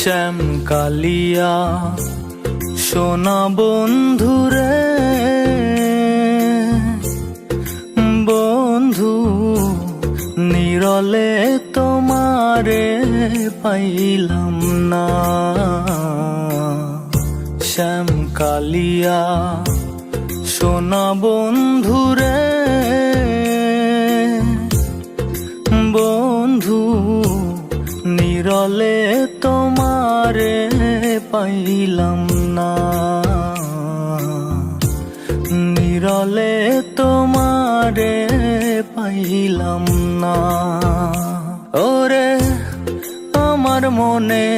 শ্যাম কালিয়া সোনা বন্ধুরে বন্ধু নিরলে তোমারে পাইলাম না। শ্যাম কালিয়া সোনা বন্ধুরে নিরলে তোমারে পাইলাম না। নিরলে তোমারে পাইলাম না। ওরে, আমার মনে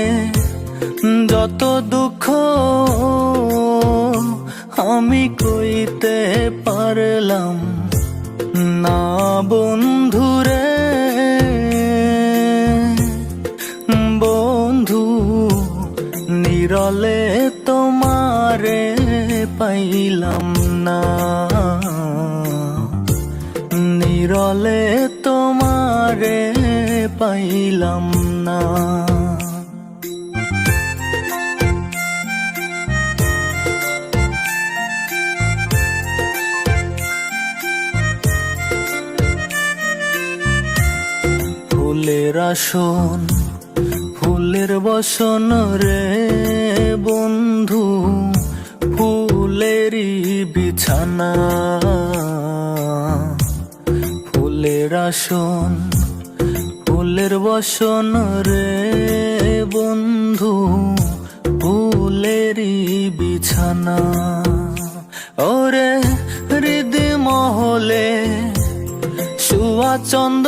যত দুঃখ আমি কইতে পারলাম না বন্ধু। নিরলে তোমারে পাইলাম না। নিরলে তোমারে পাইলাম না। ফুলের আসন ফুলের বসন রে বন্ধু, ফুলেরই বিছানা। ফুলের আসন, ফুলের বসন রে বন্ধু, ফুলেরই বিছানা। ওরে হৃদি মহলে সুয়া চন্দ